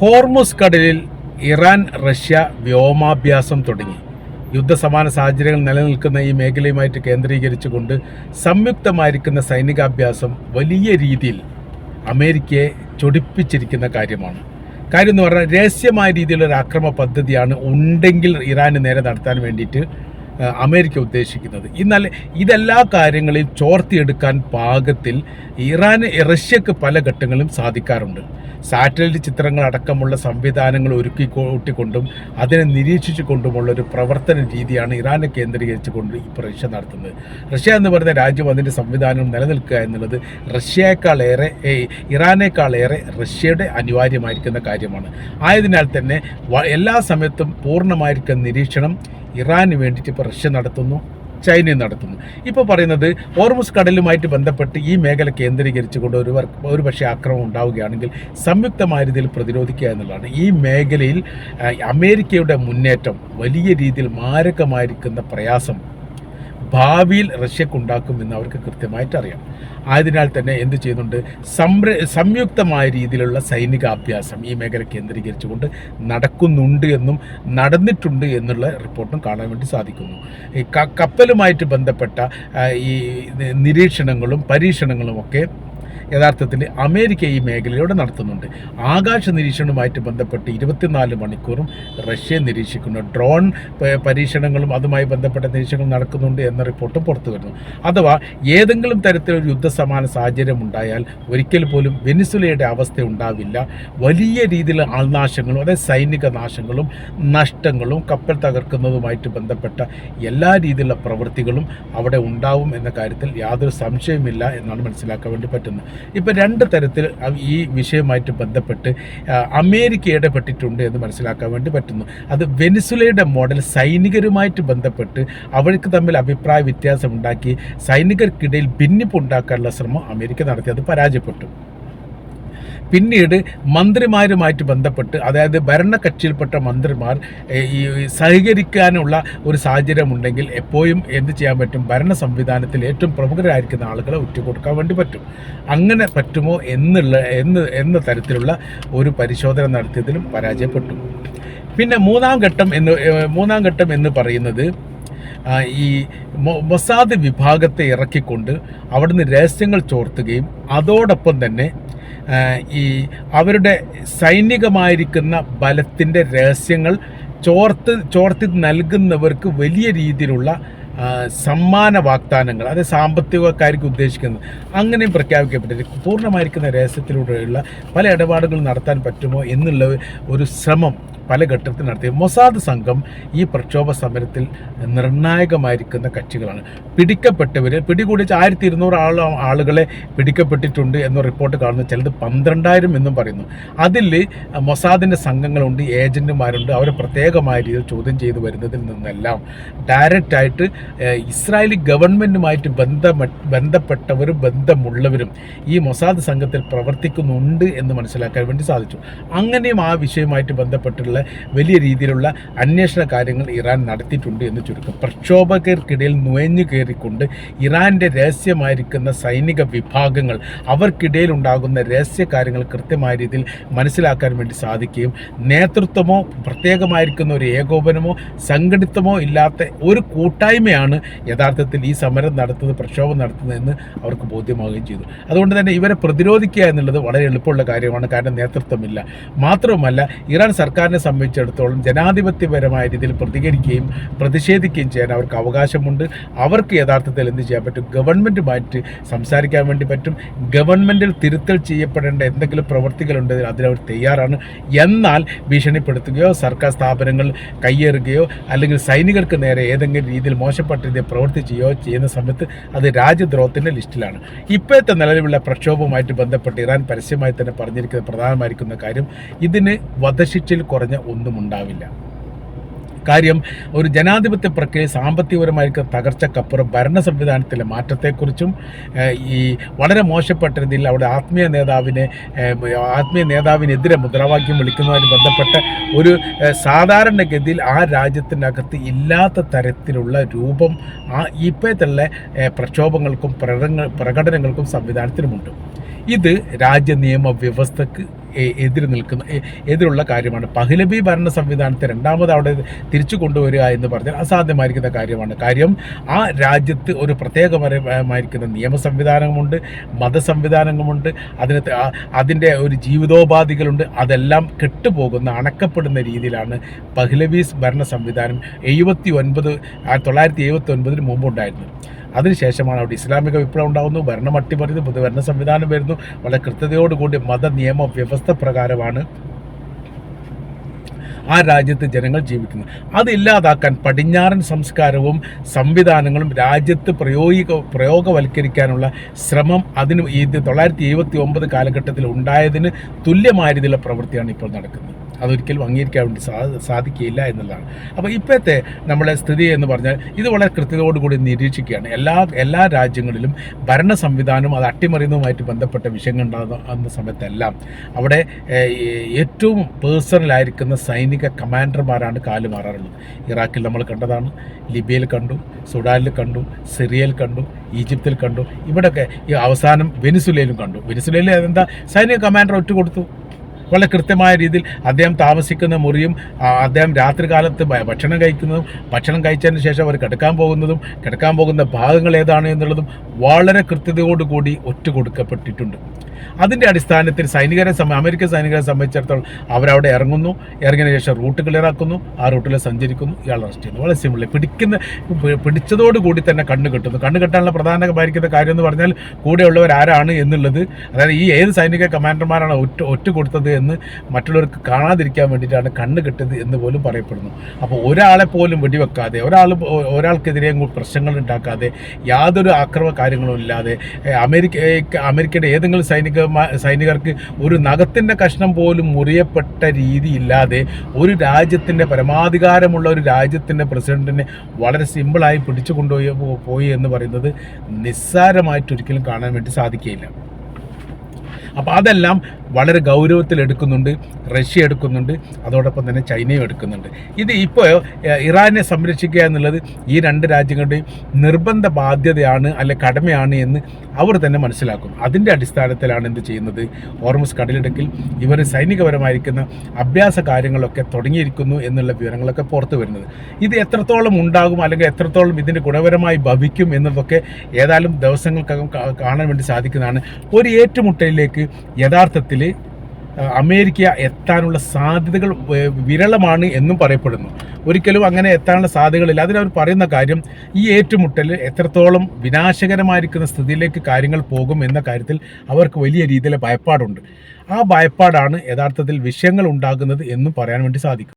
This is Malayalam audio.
ഹോർമുസ് കടലിൽ ഇറാൻ റഷ്യ വ്യോമാഭ്യാസം തുടങ്ങി. യുദ്ധസമാന സാഹചര്യങ്ങൾ നിലനിൽക്കുന്ന ഈ മേഖലയുമായിട്ട് കേന്ദ്രീകരിച്ചുകൊണ്ട് സംയുക്തമായിരിക്കുന്ന സൈനികാഭ്യാസം വലിയ രീതിയിൽ അമേരിക്കയെ ചൊടിപ്പിച്ചിരിക്കുന്ന കാര്യമാണ്. കാര്യം എന്ന് പറഞ്ഞാൽ രഹസ്യമായ രീതിയിലുള്ള ഒരു അക്രമ പദ്ധതിയാണ് ഉണ്ടെങ്കിൽ ഇറാന് നേരെ നടത്താൻ വേണ്ടിയിട്ട് അമേരിക്ക ഉദ്ദേശിക്കുന്നത്. എന്നാൽ ഇതെല്ലാ കാര്യങ്ങളെയും ചോർത്തിയെടുക്കാൻ പാകത്തിൽ ഇറാന് റഷ്യക്ക് പല ഘട്ടങ്ങളും സാധിക്കാറുണ്ട്. സാറ്റലൈറ്റ് ചിത്രങ്ങൾ അടക്കമുള്ള സംവിധാനങ്ങൾ ഒരുക്കി കൂട്ടിക്കൊണ്ടും അതിനെ നിരീക്ഷിച്ചു കൊണ്ടുമുള്ള ഒരു പ്രവർത്തന രീതിയാണ് ഇറാനെ കേന്ദ്രീകരിച്ചു കൊണ്ട് ഇപ്പോൾ റഷ്യ നടത്തുന്നത്. റഷ്യ എന്ന് പറയുന്ന രാജ്യം അതിന്റെ സംവിധാനം നിലനിൽക്കുക എന്നുള്ളത് റഷ്യയേക്കാളേറെ ഇറാനേക്കാളേറെ റഷ്യയുടെ അനിവാര്യമായിരിക്കുന്ന കാര്യമാണ്. ആയതിനാൽ തന്നെ എല്ലാ സമയത്തും പൂർണമായിരിക്കുന്ന നിരീക്ഷണം ഇറാന് വേണ്ടിയിട്ട് ഇപ്പോൾ റഷ്യ നടത്തുന്നു ചൈനയും നടത്തുന്നു. ഇപ്പോൾ പറയുന്നത് ഓർമുസ് കടലുമായിട്ട് ബന്ധപ്പെട്ട് ഈ മേഖല കേന്ദ്രീകരിച്ചുകൊണ്ട് ഒരു ഒരു പക്ഷേ ആക്രമണം ഉണ്ടാവുകയാണെങ്കിൽ സംയുക്തമായ രീതിയിൽ പ്രതിരോധിക്കുക എന്നുള്ളതാണ്. ഈ മേഖലയിൽ അമേരിക്കയുടെ മുന്നേറ്റം വലിയ രീതിയിൽ മാരകമായിരിക്കുന്ന പ്രയാസം ഭാവിയിൽ റഷ്യക്ക് ഉണ്ടാക്കുമെന്ന് അവർക്ക് കൃത്യമായിട്ട് അറിയാം ആയതിനാൽ തന്നെ എന്ത് ചെയ്യുന്നുണ്ട്? സംര സംയുക്തമായ രീതിയിലുള്ള സൈനികാഭ്യാസം ഈ മേഖല കേന്ദ്രീകരിച്ചുകൊണ്ട് നടക്കുന്നുണ്ട് എന്നും നടന്നിട്ടുണ്ട് എന്നുള്ള റിപ്പോർട്ടും കാണാൻ വേണ്ടി സാധിക്കുന്നു. ഈ കപ്പലുമായിട്ട് ബന്ധപ്പെട്ട ഈ നിരീക്ഷണങ്ങളും പരീക്ഷണങ്ങളും ഒക്കെ യഥാർത്ഥത്തിൽ അമേരിക്ക ഈ മേഖലയിലൂടെ നടത്തുന്നുണ്ട്. ആകാശ നിരീക്ഷണവുമായിട്ട് ബന്ധപ്പെട്ട് ഇരുപത്തിനാല് മണിക്കൂറും റഷ്യ നിരീക്ഷിക്കുന്നു. ഡ്രോൺ പരീക്ഷണങ്ങളും അതുമായി ബന്ധപ്പെട്ട നിരീക്ഷണങ്ങൾ നടക്കുന്നുണ്ട് എന്ന റിപ്പോർട്ടും പുറത്തു വരുന്നു. അഥവാ ഏതെങ്കിലും തരത്തിലൊരു യുദ്ധസമാന സാഹചര്യം ഉണ്ടായാൽ ഒരിക്കൽ പോലും വെനിസുലയുടെ അവസ്ഥ ഉണ്ടാവില്ല. വലിയ രീതിയിലുള്ള ആൾനാശങ്ങളും അതായത് സൈനിക നാശങ്ങളും നഷ്ടങ്ങളും കപ്പൽ തകർക്കുന്നതുമായിട്ട് ബന്ധപ്പെട്ട എല്ലാ രീതിയിലുള്ള പ്രവൃത്തികളും അവിടെ ഉണ്ടാവും എന്ന കാര്യത്തിൽ യാതൊരു സംശയമില്ല എന്നാണ് മനസ്സിലാക്കാൻ വേണ്ടി പറ്റുന്നത്. ഇപ്പോൾ രണ്ട് തരത്തിൽ ഈ വിഷയവുമായിട്ട് ബന്ധപ്പെട്ട് അമേരിക്ക ഇടപെട്ടിട്ടുണ്ട് എന്ന് മനസ്സിലാക്കാൻ വേണ്ടി പറ്റുന്നു. അത് വെനിസുലയുടെ മോഡൽ സൈനികരുമായിട്ട് ബന്ധപ്പെട്ട് അവർക്ക് തമ്മിൽ അഭിപ്രായ വ്യത്യാസം ഉണ്ടാക്കി സൈനികർക്കിടയിൽ ഭിന്നിപ്പുണ്ടാക്കാനുള്ള ശ്രമം അമേരിക്ക നടത്തി. അത് പരാജയപ്പെട്ടു. പിന്നീട് മന്ത്രിമാരുമായിട്ട് ബന്ധപ്പെട്ട് അതായത് ഭരണകക്ഷിയിൽപ്പെട്ട മന്ത്രിമാർ ഈ സഹകരിക്കാനുള്ള ഒരു സാഹചര്യം ഉണ്ടെങ്കിൽ എപ്പോഴും എന്ത് ചെയ്യാൻ പറ്റും? ഭരണ സംവിധാനത്തിൽ ഏറ്റവും പ്രമുഖരായിരിക്കുന്ന ആളുകളെ ഉറ്റുകൊടുക്കാൻ വേണ്ടി പറ്റും. അങ്ങനെ പറ്റുമോ എന്നുള്ള എന്ന് എന്ന തരത്തിലുള്ള ഒരു പരിശോധന നടത്തിയതിലും പരാജയപ്പെട്ടു. പിന്നെ മൂന്നാം ഘട്ടം എന്ന് മൂന്നാം ഘട്ടം എന്ന് പറയുന്നത് ഈ മൊസാദ് വിഭാഗത്തെ ഇറക്കിക്കൊണ്ട് അവിടുന്ന് രഹസ്യങ്ങൾ ചോർത്തുകയും അതോടൊപ്പം തന്നെ ഈ അവരുടെ സൈനികമായിരിക്കുന്ന ബലത്തിന്റെ രഹസ്യങ്ങൾ ചോർത്ത് ചോർത്തി നൽകുന്നവർക്ക് വലിയ രീതിയിലുള്ള സമ്മാന വാഗ്ദാനങ്ങൾ അത് സാമ്പത്തികക്കാർക്ക് ഉദ്ദേശിക്കുന്നത്. അങ്ങനെയും പ്രഖ്യാപിക്കപ്പെട്ടിരിക്കും പൂർണമായിരിക്കുന്ന രഹസ്യത്തിലൂടെയുള്ള പല ഇടപാടുകൾ നടത്താൻ പറ്റുമോ എന്നുള്ള ഒരു ശ്രമം പല ഘട്ടത്തിൽ നടത്തിയ മൊസാദ് സംഘം ഈ പ്രക്ഷോഭ സമരത്തിൽ നിർണായകമായിരിക്കുന്ന കക്ഷികളാണ്. പിടിക്കപ്പെട്ടവർ പിടികൂടിച്ച് ആയിരത്തി ഇരുന്നൂറ് ആൾ ആളുകളെ പിടിക്കപ്പെട്ടിട്ടുണ്ട് എന്ന റിപ്പോർട്ട് കാണുന്ന ചിലത് പന്ത്രണ്ടായിരം എന്നും പറയുന്നു. അതിൽ മൊസാദിന്റെ സംഘങ്ങളുണ്ട് ഏജന്റുമാരുണ്ട് അവരെ പ്രത്യേകമായ രീതിയിൽ ചോദ്യം ചെയ്തു വരുന്നതിൽ നിന്നെല്ലാം ഡയറക്റ്റായിട്ട് ഇസ്രായേലി ഗവൺമെന്റുമായിട്ട് ബന്ധമ ബന്ധപ്പെട്ടവരും ബന്ധമുള്ളവരും ഈ മൊസാദ് സംഘത്തിൽ പ്രവർത്തിക്കുന്നുണ്ട് എന്ന് മനസ്സിലാക്കാൻ വേണ്ടി സാധിച്ചു. അങ്ങനെയും ആ വിഷയവുമായിട്ട് ബന്ധപ്പെട്ടുള്ള വലിയ രീതിയിലുള്ള അന്വേഷണ കാര്യങ്ങൾ ഇറാൻ നടത്തിയിട്ടുണ്ട് എന്ന് ചുരുക്കം. പ്രക്ഷോഭകർക്കിടയിൽ നുഴഞ്ഞു കയറിക്കൊണ്ട് ഇറാന്റെ രഹസ്യമായിരിക്കുന്ന സൈനിക വിഭാഗങ്ങൾ അവർക്കിടയിൽ ഉണ്ടാകുന്ന രഹസ്യ കാര്യങ്ങൾ കൃത്യമായ രീതിയിൽ മനസ്സിലാക്കാൻ വേണ്ടി സാധിക്കുകയും നേതൃത്വമോ പ്രത്യേകമായിരിക്കുന്ന ഒരു ഏകോപനമോ സംഘടിതമോ ഇല്ലാത്ത ഒരു കൂട്ടായ്മയാണ് യഥാർത്ഥത്തിൽ ഈ സമരം നടത്തുന്നത് പ്രക്ഷോഭം നടത്തുന്നതെന്ന് അവർക്ക് ബോധ്യമാവുകയും ചെയ്തു. അതുകൊണ്ട് തന്നെ ഇവരെ പ്രതിരോധിക്കുക എന്നുള്ളത് വളരെ എളുപ്പമുള്ള കാര്യമാണ്. കാരണം നേതൃത്വമില്ല. മാത്രവുമല്ല ഇറാൻ സർക്കാരിനെ സംബന്ധിച്ചിടത്തോളം ജനാധിപത്യപരമായ രീതിയിൽ പ്രതികരിക്കുകയും പ്രതിഷേധിക്കുകയും ചെയ്യാൻ അവർക്ക് അവകാശമുണ്ട്. അവർക്ക് യഥാർത്ഥത്തിൽ എന്ത് ചെയ്യാൻ പറ്റും? ഗവൺമെന്റുമായിട്ട് സംസാരിക്കാൻ വേണ്ടി പറ്റും. ഗവൺമെന്റിൽ തിരുത്തൽ ചെയ്യപ്പെടേണ്ട എന്തെങ്കിലും പ്രവൃത്തികളുണ്ടെങ്കിൽ അതിലവർ തയ്യാറാണ്. എന്നാൽ ഭീഷണിപ്പെടുത്തുകയോ സർക്കാർ സ്ഥാപനങ്ങൾ കയ്യേറുകയോ അല്ലെങ്കിൽ സൈനികർക്ക് നേരെ ഏതെങ്കിലും രീതിയിൽ മോശപ്പെട്ട രീതിയിൽ പ്രവർത്തിക്കുകയോ ചെയ്യുന്ന സമയത്ത് അത് രാജ്യദ്രോഹത്തിന്റെ ലിസ്റ്റിലാണ്. ഇപ്പോഴത്തെ നിലവിലുള്ള പ്രക്ഷോഭവുമായിട്ട് ബന്ധപ്പെട്ട് ഇറാൻ പരസ്യമായി തന്നെ പറഞ്ഞിരിക്കുന്നത് പ്രധാനമായിരിക്കുന്ന കാര്യം ഇതിന് വധശിക്ഷയിൽ കുറഞ്ഞ ഒന്നും ഉണ്ടാവില്ല കാര്യം ഒരു ജനാധിപത്യ പ്രക്രിയ സാമ്പത്തികപരമായിരിക്കും തകർച്ചക്കപ്പുറം ഭരണ സംവിധാനത്തിലെ മാറ്റത്തെക്കുറിച്ചും ഈ വളരെ മോശപ്പെട്ട രീതിയിൽ അവിടെ ആത്മീയ നേതാവിനെ ആത്മീയ നേതാവിനെതിരെ മുദ്രാവാക്യം വിളിക്കുന്നതുമായി ബന്ധപ്പെട്ട ഒരു സാധാരണഗതിയിൽ ആ രാജ്യത്തിനകത്ത് ഇല്ലാത്ത തരത്തിലുള്ള രൂപം ആ ഇപ്പോഴത്തുള്ള പ്രക്ഷോഭങ്ങൾക്കും പ്രകടനങ്ങൾക്കും സംവിധാനത്തിനുമുണ്ട്. ഇത് രാജ്യ വ്യവസ്ഥക്ക് എതിര് നിൽക്കുന്ന എതിരുള്ള കാര്യമാണ്. പഹ്ലബി ഭരണ സംവിധാനത്തെ രണ്ടാമത് അവിടെ തിരിച്ചു കൊണ്ടുവരിക എന്ന് പറഞ്ഞാൽ അസാധ്യമായിരിക്കുന്ന കാര്യമാണ്. കാര്യം ആ രാജ്യത്ത് ഒരു പ്രത്യേകമായിരിക്കുന്ന നിയമ സംവിധാനമുണ്ട് മത സംവിധാനങ്ങളുണ്ട് അതിന് അതിന്റെ ഒരു ജീവിതോപാധികളുണ്ട്. അതെല്ലാം കെട്ടുപോകുന്ന അണക്കപ്പെടുന്ന രീതിയിലാണ് പഹ്ലവീസ് ഭരണ സംവിധാനം എഴുപത്തി ഒൻപത് തൊള്ളായിരത്തി എഴുപത്തി ഒൻപതിന് മുമ്പുണ്ടായിരുന്നത്. അതിനുശേഷമാണ് അവിടെ ഇസ്ലാമിക വിപ്ലവം ഉണ്ടാകുന്നു ഭരണം അട്ടിമറിയുന്നു പുതിയ ഭരണ സംവിധാനം വരുന്നു. വളരെ കൃത്യതയോടുകൂടി മത നിയമ വ്യവസ്ഥ പ്രകാരമാണ് ആ രാജ്യത്ത് ജനങ്ങൾ ജീവിക്കുന്നത്. അതില്ലാതാക്കാൻ പടിഞ്ഞാറൻ സംസ്കാരവും സംവിധാനങ്ങളും രാജ്യത്ത് പ്രയോഗിക പ്രയോഗവൽക്കരിക്കാനുള്ള ശ്രമം അതിന് ഇത് തൊള്ളായിരത്തി എഴുപത്തി ഒമ്പത് കാലഘട്ടത്തിൽ ഉണ്ടായതിന് തുല്യമായ രീതിയിലുള്ള പ്രവൃത്തിയാണ് ഇപ്പോൾ നടക്കുന്നത്. അതൊരിക്കലും അംഗീകരിക്കാൻ വേണ്ടി സാധിക്കില്ല എന്നുള്ളതാണ്. അപ്പോൾ ഇപ്പോഴത്തെ നമ്മുടെ സ്ഥിതി എന്ന് പറഞ്ഞാൽ ഇത് വളരെ കൃത്യതയോടുകൂടി നിരീക്ഷിക്കുകയാണ്. എല്ലാ എല്ലാ രാജ്യങ്ങളിലും ഭരണ സംവിധാനവും അത് അട്ടിമറിയുന്നതുമായിട്ട് ബന്ധപ്പെട്ട വിഷയങ്ങൾ ഉണ്ടാകുന്ന സമയത്തെല്ലാം അവിടെ ഏറ്റവും പേഴ്സണലായിരിക്കുന്ന സൈനിക കമാൻഡർമാരാണ് കാലുമാറാറുള്ളത് ഇറാഖിൽ നമ്മൾ കണ്ടതാണ്. ലിബിയയിൽ കണ്ടു സുഡാനിൽ കണ്ടു സിറിയയിൽ കണ്ടു ഈജിപ്തിൽ കണ്ടു. ഇവിടെയൊക്കെ ഈ അവസാനം വെനിസുലയിലും കണ്ടു. വെനിസുലയിൽ എന്താ സൈനിക കമാൻഡർ ഒറ്റ കൊടുത്തു. വളരെ കൃത്യമായ രീതിയിൽ അദ്ദേഹം താമസിക്കുന്ന മുറിയും അദ്ദേഹം രാത്രികാലത്ത് കാലത്ത് ഭക്ഷണം കഴിക്കുന്നതും ഭക്ഷണം കഴിച്ചതിന് ശേഷം അവർ കിടക്കാൻ പോകുന്നതും കിടക്കാൻ പോകുന്ന ഭാഗങ്ങൾ ഏതാണ് എന്നുള്ളതും വളരെ കൃത്യതയോടുകൂടി ഒറ്റ കൊടുക്കപ്പെട്ടിട്ടുണ്ട്. അതിന്റെ അടിസ്ഥാനത്തിൽ സൈനികരെ സംബ അമേരിക്കൻ സൈനികരെ സംബന്ധിച്ചിടത്തോളം അവരവിടെ ഇറങ്ങുന്നു. ഇറങ്ങിയതിന് ശേഷം റൂട്ട് ക്ലിയർ ആക്കുന്നു ആ റൂട്ടിൽ സഞ്ചരിക്കുന്നു. ഇയാൾ അറസ്റ്റ് ചെയ്യുന്നു. വളരെ സിമ്പിൾ പിടിക്കുന്ന പിടിച്ചതോടുകൂടി തന്നെ കണ്ണ് കെട്ടുന്നു. കണ്ണ് കെട്ടാനുള്ള പ്രധാനമായിരിക്കുന്ന കാര്യം എന്ന് പറഞ്ഞാൽ കൂടെയുള്ളവർ ആരാണ് എന്നുള്ളത്. അതായത് ഈ ഏത് സൈനിക കമാൻഡർമാരാണ് ഒറ്റ ഒറ്റ കൊടുത്തത് എന്ന് മറ്റുള്ളവർക്ക് കാണാതിരിക്കാൻ വേണ്ടിയിട്ടാണ് കണ്ണ് കെട്ടത് എന്ന് പോലും പറയപ്പെടുന്നു. അപ്പോൾ ഒരാളെ പോലും വെടിവെക്കാതെ ഒരാൾ ഒരാൾക്കെതിരെ പ്രശ്നങ്ങൾ ഉണ്ടാക്കാതെ യാതൊരു ആക്രമ കാര്യങ്ങളും ഇല്ലാതെ അമേരിക്ക അമേരിക്കയുടെ ഏതെങ്കിലും സൈനിക സൈനികർക്ക് ഒരു നഖത്തിന്റെ കഷ്ണം പോലും മുറിയപ്പെട്ട രീതിയില്ലാതെ ഒരു രാജ്യത്തിന്റെ പരമാധികാരമുള്ള ഒരു രാജ്യത്തിന്റെ പ്രസിഡന്റിനെ വളരെ സിമ്പിളായി പിടിച്ചു കൊണ്ടുപോയി പോയി എന്ന് പറയുന്നത് നിസ്സാരമായിട്ടൊരിക്കലും കാണാൻ വേണ്ടി സാധിക്കുകയില്ല. അപ്പോൾ അതെല്ലാം വളരെ ഗൗരവത്തിൽ എടുക്കുന്നുണ്ട് റഷ്യ എടുക്കുന്നുണ്ട് അതോടൊപ്പം തന്നെ ചൈനയും എടുക്കുന്നുണ്ട്. ഇത് ഇപ്പോൾ ഇറാനെ സംരക്ഷിക്കുക എന്നുള്ളത് ഈ രണ്ട് രാജ്യങ്ങളുടെയും നിർബന്ധ ബാധ്യതയാണ് അല്ലെ കടമയാണ് എന്ന് അവർ തന്നെ മനസ്സിലാക്കും അതിന്റെ അടിസ്ഥാനത്തിലാണ് എന്ത് ചെയ്യുന്നത്? ഓർമസ് കടലിടുക്കിൽ ഇവർ സൈനികപരമായിരിക്കുന്ന അഭ്യാസ കാര്യങ്ങളൊക്കെ തുടങ്ങിയിരിക്കുന്നു എന്നുള്ള വിവരങ്ങളൊക്കെ പുറത്തു വരുന്നത്. ഇത് എത്രത്തോളം ഉണ്ടാകും അല്ലെങ്കിൽ എത്രത്തോളം ഇതിന്റെ ഗുണപരമായി ഭവിക്കും എന്നതൊക്കെ ഏതായാലും ദിവസങ്ങൾക്കകം കാണാൻ വേണ്ടി സാധിക്കുന്നതാണ്. ഒരു ഏറ്റുമുട്ടലിലേക്ക് യഥാർത്ഥത്തിൽ അമേരിക്ക എത്താനുള്ള സാധ്യതകൾ വിരളമാണ് എന്നും പറയപ്പെടുന്നു. ഒരിക്കലും അങ്ങനെ എത്താനുള്ള സാധ്യതകളില്ല. അതിനവർ പറയുന്ന കാര്യം ഈ ഏറ്റുമുട്ടൽ എത്രത്തോളം വിനാശകരമായിരിക്കുന്ന സ്ഥിതിയിലേക്ക് കാര്യങ്ങൾ പോകും എന്ന കാര്യത്തിൽ അവർക്ക് വലിയ രീതിയിലെ ഭയപ്പാടുണ്ട്. ആ ഭയപ്പാടാണ് യഥാർത്ഥത്തിൽ വിഷയങ്ങൾ ഉണ്ടാകുന്നത് എന്നും പറയാൻ വേണ്ടി സാധിക്കും.